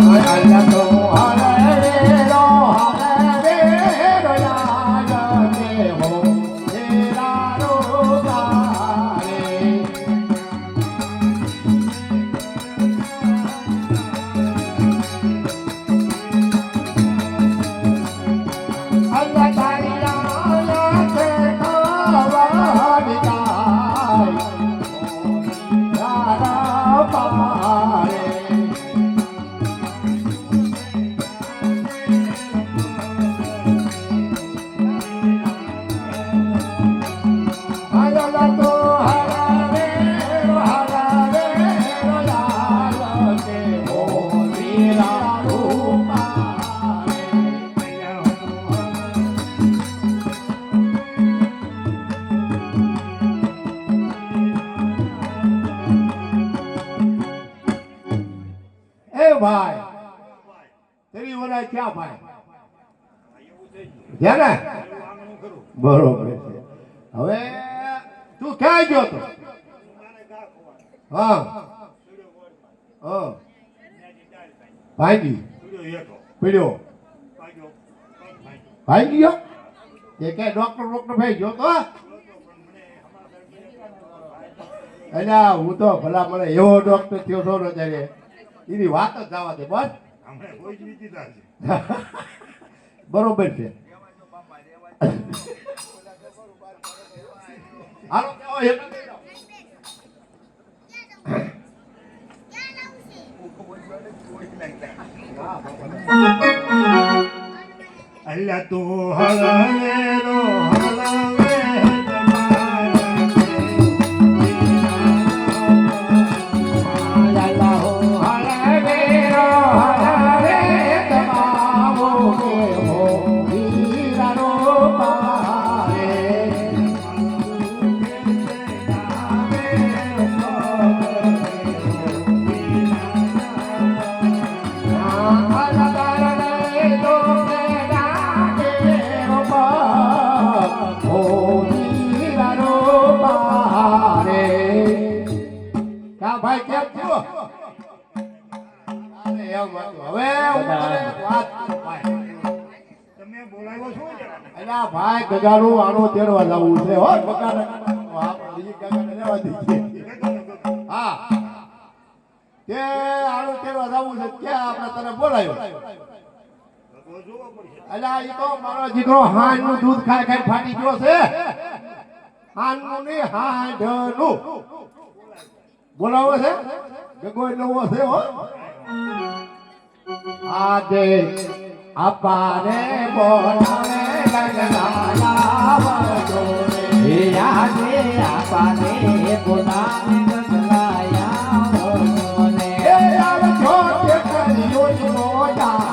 હરે રે હરે રે રો રાજા હો ભાઈ? તેરી વરાય ક્યાં ભાઈ? ને? બરોબર છે. હવે તું ક્યાં ગયો તો? હા. હા. ભાંગી? પીડ્યો? ભાઈ ગયો? એ કે ડોક્ટર ડોક્ટર ભાઈ ગયો તો? અલ્યા, હું તો ભલા મને એવો ડોક્ટર થયો છો ને ત્યારે. એની વાત જ જવા દે બસ. બરોબર છે. હાલો અલ્લા તું હલવે ભાઈ કેમ છો? અરે એમ હતું. હવે હું તને વાત ભાઈ. તમે બોલાવ્યો છો અલા ભાઈ ગગાનું આનો તેડવા જવું છે હો બીજી તે આનો તેડવા જવું છે કે આપણે તને જોવો અલા ઈ તો મારો દીકરો હાંડનું દૂધ ખાઈ ખાઈ ફાટી ગયો છે. હાંડનું નહીં હાંડનું બોલાવો છે? જગોય નવો છે, હો. આદે અપારે બોલાવે લગલાલા વજો હે આદે અપારે બોલાવે લગલાયા વજો ને એ આવ છોટ કરીયો મોટા